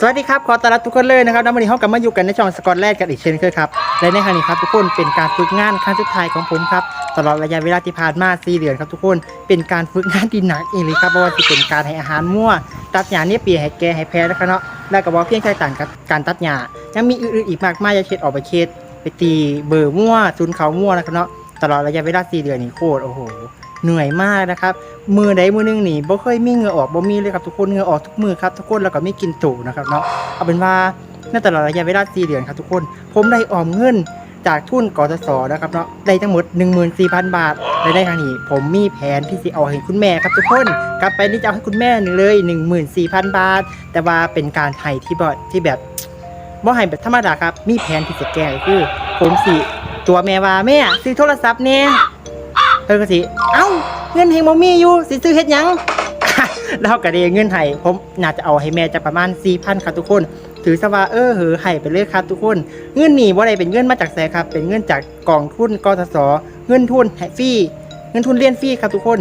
สวัสดีครับ ขอต้อนรับทุกคนเลยนะครับน้ำมันนี้ห้องกลับมาอยู่กันในช่องสกอตแลนด์กันอีกเช่นเคยครับ และในครั้งนี้ครับทุกคนเป็นการฝึกงานครั้งสุดท้ายของผมครับ ตลอดระยะเวลาที่ผ่านมา4เดือนครับทุกคน เป็นการฝึกงานที่หนักอีหลีครับเพราะว่าที่เป็นการให้อาหารมั่ว ตัดหญ้าเนี่ยเปียให้แกให้แพ้นะครับเนาะ และก็บอกเพียงแค่ต่างกับการตัดหญ้า ยังมีอื่นๆอีกมากมายอย่างเช่นออกไปเคสไปตีเบอร์มั่วซุนเขามั่วนะครับเนาะ ตลอดระยะเวลา4เดือนนี่โคตรโอ้โห เหนื่อยมากนะครับ มือใดมือหนึงหนีบ่เคยมีเหงื่อออกบ่มีเลยครับทุกคนเหงื่อออกทุกมือครับทุกคนแล้วก็ไม่กินตู่นะครับเนาะเอาเป็นว่าในตลอดระยะเวลา4เดือนครับทุกคน ผมได้ออมเงินจากทุนกสศนะครับเนาะได้ทั้งหมด 14,000 บาทและในครั้งนี้ ผมมีแผนที่จะเอาให้คุณแม่ครับทุกคน กลับไปนี่จะเอาให้คุณแม่นี่เลย 14,000 บาท แต่ว่าเป็นการให้ที่แบบที่แบบบ่ให้แบบธรรมดาครับ มีแผนที่จะแก้ก็คือ ผมสิตัวแม่ว่าแม่ซื้อโทรศัพท์เนี่ย เธอก็สิเอ้าเงินเฮงบ่มีอยู่สิซื้อเฮ็ดหยังแล้วก็ได้เงินให้ผมน่าจะเอาให้แม่จะประมาณ4,000ครับทุกคน ถือซะว่าเออเหอให้ไปเลยครับทุกคน เงินนี่บ่ได้เป็นเงินมาจากไสครับ เป็นเงินจากกองทุนกสศเงินทุนให้ฟรีเงินทุนเรียนฟรีครับทุกคน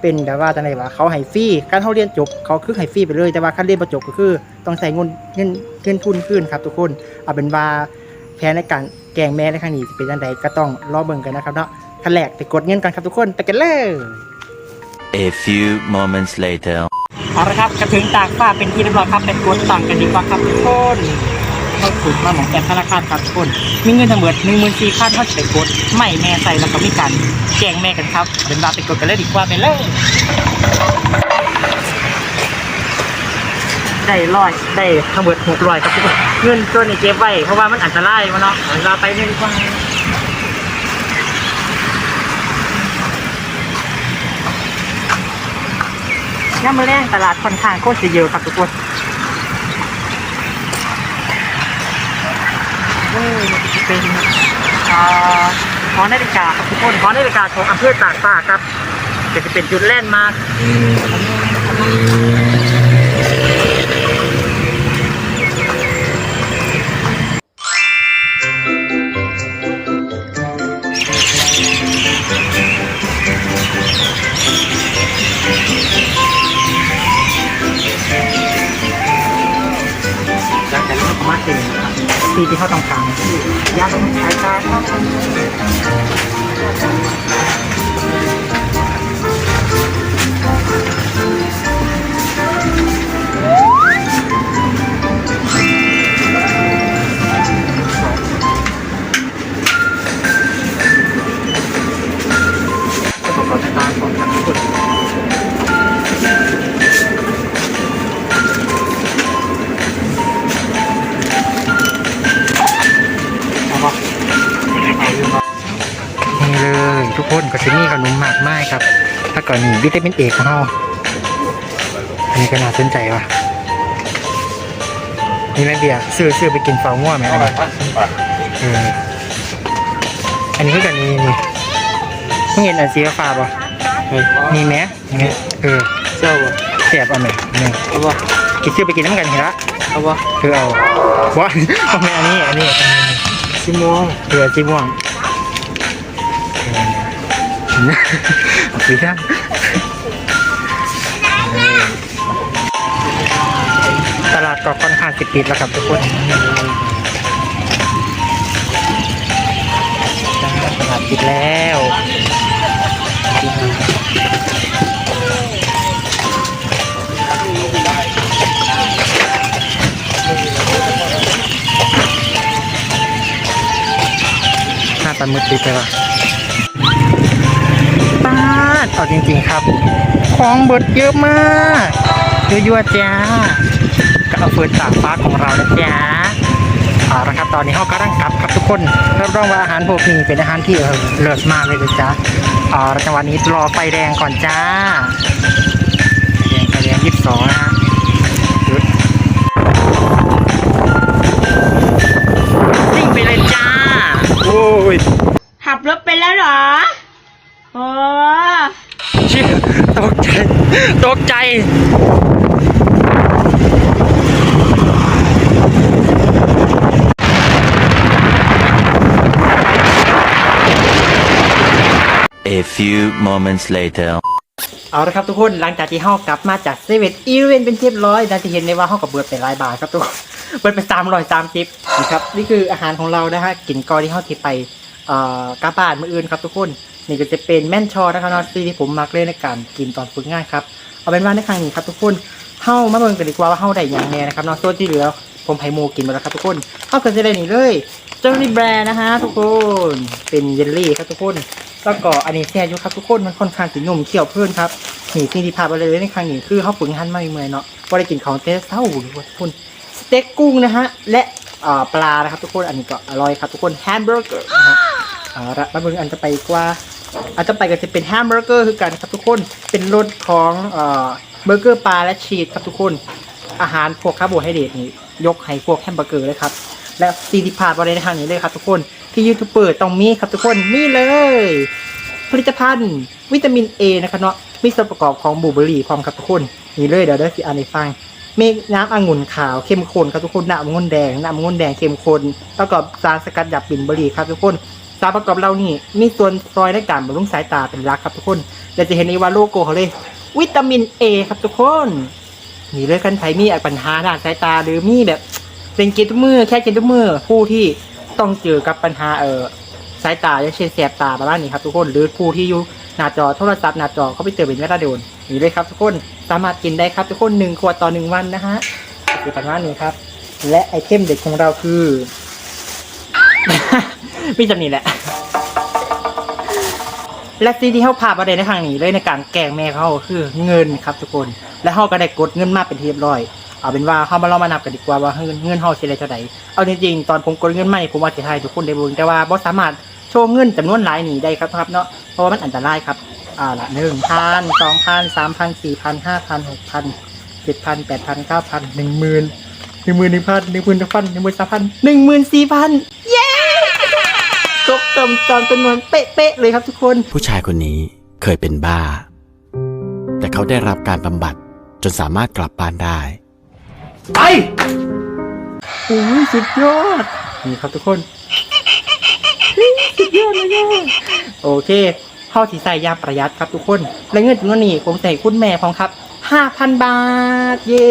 เป็นแบบว่าจังไดว่าเขาให้ฟรีการเขาเรียนจบเขาคือให้ฟรีไปเลยแต่ว่าการเรียนบ่จบก็คือ ต้องใส่เงินเงินเงินทุนคืนครับทุกคนเอาเป็นว่าแผนในการแกงแม่ในครั้งนี้จะเป็นจังไดก็ต้องรอเบิ่งกันนะครับเนาะ ขั้นแรกไปกดเงินกันครับทุกคนไปกันเลย A few moments later. เอาละครับกระถึงตากฟ้าเป็นที่เรียบร้อยครับไปกดตังค์กันดีกว่าครับทุกคนเข้าถึงมาหมองแอปธนาคารครับทุกคน มีเงินทั้งหมดหนึ่งหมื่นสี่พันเท่าจะไปกดไม่แม่ใส่แล้วก็มีการแจ้งแม่กันครับเป็นบาไปกดกันเลยดีกว่าไปเลยได้ร้อยได้ทั้งหมดหกร้อยครับทุกคนเงินตัวนี้เก็บไว้เพราะว่ามันอันตรายมาเนาะเอาเราไปเลยดีกว่า ย่ามาแรงตลาดค่อนข้างโคตรจะเยอะครับทุกคนเออมันจะเป็นอ่าหอนาฬิกาครับทุกคนหอนาฬิกาของอำเภอตากฟ้าครับจะจะเป็นจุดแลนด์มาร์ค ที่ที่เขาต้องการยาต้องใช้การ จะมีขนมหมากไม้ครับ ถ้าก่อนนี้วิตามินเอกของเราอันนี้ก็น่าสนใจว่ะนี่แม่เบียร์ซื้อซื้อไปกินฟาร์ม่วไหมอันนี้เอออันนี้คือกันนี่นี่มึงเห็นอันสีฟ้าป่ะมีไหมนี่เออเจ้าป่ะแสบเอาไหมนี่เอาป่ะกินซื้อไปกินน้ำกันเห็นละเอาป่ะคือเอาว่าเอาไหมอันนี้อันนี้อันนี้สีม่วงเรือสีม่วง สีดตลาดก็ค่อนข้างสิปิดแล้วครับทุกคนตลาดปิดแล้วหน้าตามืดปิดไปว่ะ ป้าดเอาจริงๆครับ ของเบิดเยอะมากยั่วๆจ้าก็เอาเฟิร์นตากฟ้าของเรานะจ้าเอาละครับตอนนี้เขากำลังกลับครับทุกคนรับรองว่าอาหารพวกนี้เป็นอาหารที่เลิศมากเลยนะจ้าเอาละจังหวะนี้รอไฟแดงก่อนจ้าไฟแดงไฟแดงยี่สิบสองนะฮะ กใจ A few moments later. เอาละครับทุกคนหลังจากที่เฮากลับมาจากเซเว่นอีเวนเป็นที่เรียบร้อยดังจะเห็นได้ว่าเฮากับเบิร์ดไปหลายบาทครับทุกคนเบิร์ดไปสามร้อยสามสิบนะครับนี่คืออาหารของเรานะฮะกินก่อนที่เฮาที่ไปเอ่อกาบ้านมื้ออื่นครับทุกคนนี่ก็จะเป็นแม่นชอนะครับเนาะที่ผมมักเล่นในการกินตอนฝึกงานครับ เอาเป็นว่าในครั้งนี้ครับทุกคนเฮามาเบิ่งกันดีกว่าว่าเฮาได้หยังแน่นะครับเนาะส่วนที่เหลือผมไผ่โมกินหมดแล้วครับทุกคนเฮาเก็จะได้นี่เลยเจ้านี่แบรนด์นะฮะทุกคนเป็นเยลลี่ครับทุกคนแล้วก็อันนี้แซ่อยู่ครับทุกคนมันค่อนข้างสินุ่มเคี่ยวเพื่อนครับนี่สิ่งที่พาไปเลยในครั้งนี้คือเขาฝึกงานมาเมื่อยเนาะว่าได้กินของเต้เศร้าอว่าทุกคนสเต็กกุ้งนะฮะและปลานะครับทุกคนอันนี้ก็อร่อยครับทุกคนแฮมเบอร์เกอร์นะฮะเอาละมาเบิ่งอันจะไปกว่า อันจะไปก็จะเป็นแฮมเบอร์เกอร์คือกันครับทุกคนเป็นรสของเอ่อเบอร์เกอร์ปลาและชีสครับทุกคน อาหารพวกคาร์โบไฮเดรตนี่ยกให้พวกแฮมเบอร์เกอร์เลยครับ และซีดีพาดบริในทางนี้เลยครับทุกคนที่ยูทูบเบอร์ต้องมีครับทุกคนนี่เลย ผลิตภัณฑ์ วิตามิน A นะครับเนาะมีส่วนประกอบของบลูเบอร์รี่พร้อมครับทุกคนนี่เลยเดี๋ยวได้สิอ่านให้ฟังมีน้ำองุ่นขาวเข้มข้นครับทุกคนน้ำองุ่นแดงน้ำองุ่นแดงเข้มข้นแล้วก็สารสกัดจากบินเบอร์รี่ครับทุกคน สารประกอบเรานี่มีส่วนซอยในการบำรุงสายตาเป็นหลักครับทุกคนและจะเห็นในว่าโลโก้เขาเลย วิตามิน A ครับทุกคนนี่เลยกันไผมีปัญหาด้านสายตาหรือมีแบบเป็นเกตุกมือแค่เกตุกมือผู้ที่ต้องเจอกับปัญหาเออสายตาอย่างเช่นแสบตาประมาณนี้ครับทุกคนหรือผู้ที่อยู่หน้าจอโทรศัพท์หน้าจอเขาไปเจอเป็นเวลาโดนนี่เลยครับทุกคนสามารถกินได้ครับทุกคนหนึ่งขวดต่อหนึ่งวันนะฮะคือประมาณนี้ครับ และไอเทมเด็ดของเราคือ พี่จำนี่แหละ และสิ่งที่เขาพาประเด็นในทางนี้เลยในการแกล้งแม่เขาคือเงินครับทุกคน และเขาก็ได้กดเงินมาเป็นทีเรียบร้อย เอาเป็นว่าเขามาเรามานับกันดีกว่าว่าเงินเงินเขาเสียอะไรเท่าไหร่เอาจริงๆตอนผมกดเงินมานี่ผมว่าจะให้ทุกคนได้รู้แต่ว่าบ่สามารถโชว์เงินจำนวนหลายหนีได้ครับครับเนาะเพราะว่ามันอันตรายครับอ่าละหนึ่งพันสองพันสามพันสี่พันห้าพันหกพันเจ็ดพันแปดพันเก้าพันหนึ่งหมื่นหนึ่งหมื่นหนึ่งพันหนึ่งหมื่นหนึ่งพันหนึ่งหมื่นสามพันหนึ่งหมื่นสี่พัน ครบเติมจำจำนวนเป๊ะๆเลยครับทุกคน ผู้ชายคนนี้เคยเป็นบ้า แต่เขาได้รับการบำบัดจนสามารถกลับบ้านได้ ไปโอ้ยสุดยอด นี่ครับทุกคนสุดยอดเลยอะโอเคข้อที่ใส่ยาประหยัดครับทุกคน และเงินจำนวนนี้ผมใส่คุณแม่พร้อมครับ5,000บาท เย้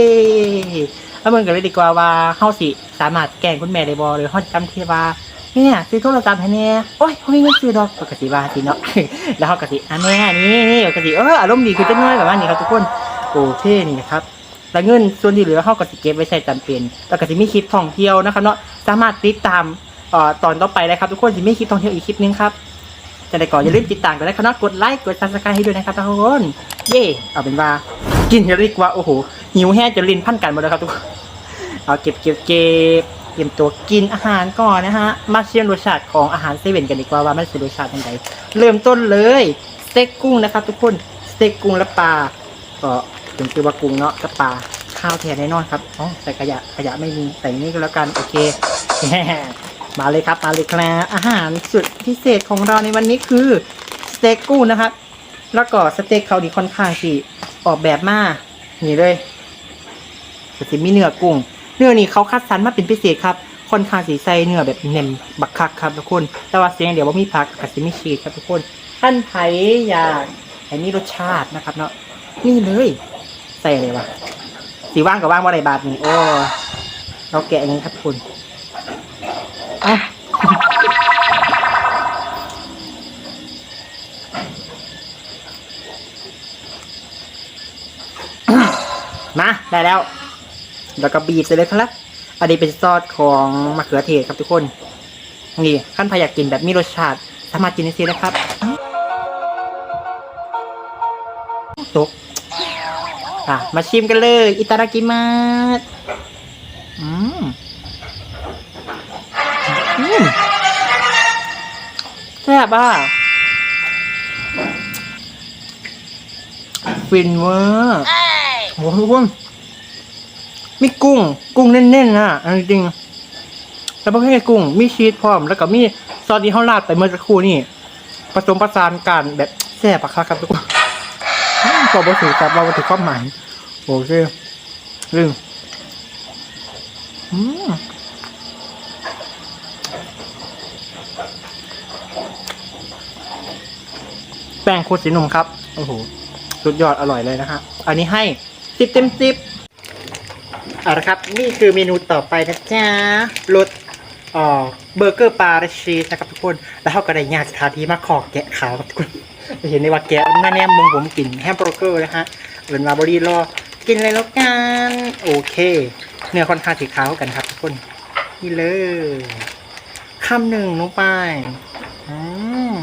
แล้วเมือนกันเลยดีกว่าว่าเฮาสิสามารถแกล้งคุณแม่ได้บ่หรือเฮาจะจำเทว่า เนี่ยซื้อโทรศัพท์ให้แน่โอ้ยเขามีเงินซื้อดอกปกติว่าสิเนาะแล้วเฮาก็สิอะแม่นี่นี่ปกติเอออารมณ์ดีคือจังน้อยแบบว่านี้ครับทุกคนโอเคนี่นะครับแล้วเงินส่วนที่เหลือเขาก็สิเก็บไว้ใช้จำเป็นแล้วก็จะมีคลิปท่องเที่ยวนะครับเนาะสามารถติดตามเอ่อตอนต่อไปได้ครับทุกคนจะมีคลิปท่องเที่ยวอีกคลิปนึงครับจะได้ก่อนอย่าลืมติดตามกันนะครับเนาะกดไลค์กดซับสไครต์ให้ด้วยนะครับทุกคนเย่เอาเป็นว่ากินจะเรียกว่าโอ้โหหิวแห้งจะลิ้นพันกันหมดแล้วครับทุกคนเอาเก็บเก็บเก็บ เตรียมตัวกินอาหารก่อนนะฮะ มาเชียร์รสชาติของอาหารเซเว่นกันดีกว่าว่ามันเป็นรสชาติยังไงเริ่มต้นเลยสเต็กกุ้งนะครับทุกคนสเต็กกุ้งและปลาก็ถึงคือว่ากุ้งเนาะกับปลาข้าวแทนแน่นอนครับอ๋อใส่ขยะขยะไม่มีใส่นี่ก็แล้วกันโอเคมาเลยครับมาเลยครับอาหารสุดพิเศษของเราในวันนี้คือสเต็กกุ้งนะครับ แล้วก็สเต็กเขาดีค่อนข้างที่ออกแบบมานี่เลยจะมีเนื้อกุ้ง เนื้อนี่เขาคัดสรรมาเป็นพิเศษครับค่อนข้างสีใสเนื้อแบบเน่มบักคักครับทุกคน แต่ว่าเสียงเดี๋ยวว่ามีผักกับสิมีชีครับทุกคนท่านไผ่อยากให้มีรสชาตินะครับเนาะนี่เลยใส่อะไรวะสีว่างกับว่างว่าอะไรบาทนี่โอ้เราแกะอย่างนี้ครับทุกคนเอะมา ได้แล้ว แล้วก็บีบใส่เลยครับ อันนี้เป็นซอสของมะเขือเทศครับทุกคน นี่ขั้นพายากกินแบบมีรสชาติสามารถกินได้สินะครับตกอะมาชิมกันเลย อิตาดากิมาสอืมอืมแซ่บอะฟินเวอร์โอ้โหทุกคน มีกุ้ง กุ้งแน่นๆนะอันจริงแล้วประเภทกุ้ง มีชีสพร้อม แล้วก็มีซอสที่เขาราดไปเมื่อสักครู่นี่ผสมผสานกันแบบแซ่บอะครับทุกคนบอกว่าถือครับเราถือความหมายโอเคเรื่องอืมแป้งโคตรสีนุ่มครับ โอ้โห สุดยอดอร่อยเลยนะฮะ อันนี้ให้สิบเต็มสิบ เอาละครับ นี่คือเมนูต่อไปนะจ๊ะรสเอ่อเบอร์เกอร์ปลาและชีสนะครับทุกคน แล้วเขาก็ได้ยากสถาทีมาขอแกะขาวครับทุกคนเห็นในว่าแกะหน้าแนมมึงผมกินแฮมเบอร์เกอร์นะฮะเป็นมาบอดี้รอกินอะไรแล้วกัน โอเค เนื้อค่อนข้างสีขาวกันครับทุกคน นี่เลยคำหนึ่งลงไปอืม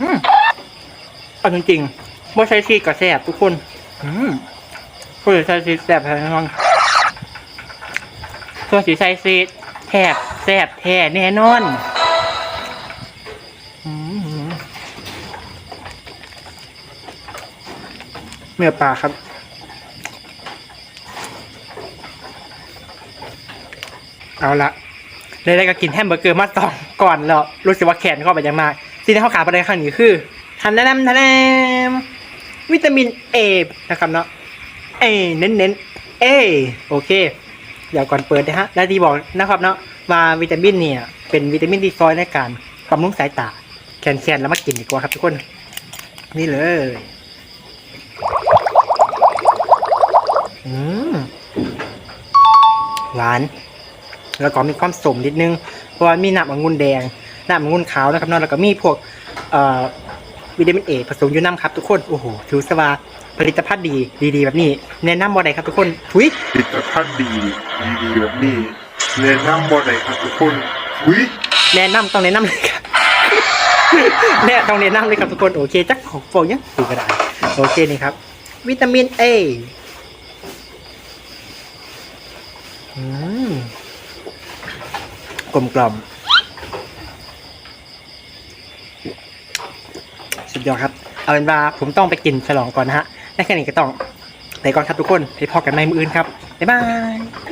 อืมเอาจริงๆว่าใช้ชีสก็แซ่บทุกคน อืมผู้ใช้ชีสแซ่บแน่นอน ตัวสีใช้ชีแทบแซบแท้แน่นอนอืมเนื้อปลาครับเอาละได้ๆก็กินแฮมเบอร์เกอร์มาสองก่อนแล้วรู้สึกว่าแขนเข้าไปยังมากสิ่งที่เขาขาดไปในครั้งนี้คือทันแนมทันแนมวิตามินเอนะครับเนาะเอเน้นเน้นเอโอเค เดี๋ยวก่อนเปิดนะฮะแล้วดีบอกนะครับเนาะว่าวิตามินเนี่ย เป็นวิตามินที่ซอยในการบำรุงสายตาแขนๆแล้วมากินดีกว่าครับทุกคน นี่เลยอืมหวาน แล้วก็มีความสมนิดนึง เพราะว่ามีน้ำองุ่นแดงน้ำองุ่นขาวนะครับเนาะแล้วก็มีพวก เอ่อ วิตามินเอผสมอยู่น้ำครับทุกคน โอ้โหถือสว่าผลิตภัณฑ์ดีดีๆแบบนี้ แนะนำบ่ได้ครับทุกคนทุยผลิตภัณฑ์ดีดีๆแบบนี้แนะนำบ่ได้ครับทุกคนอุ้ยแนะนำต้องแนะนำเลยครับแนะต้องแนะนำเลยครับทุกคนโอเคจักของโฟกยังดูกระดาษโอเคนี่ครับ วิตามินเออืมกลมกล่อม ดยวครับ เอาเป็นว่าผมต้องไปกินฉลองก่อนนะฮะแล้วแค่นี้ก็ต้องไปก่อนครับทุกคนไปพอกันในมืออื่นครับบ๊ายบาย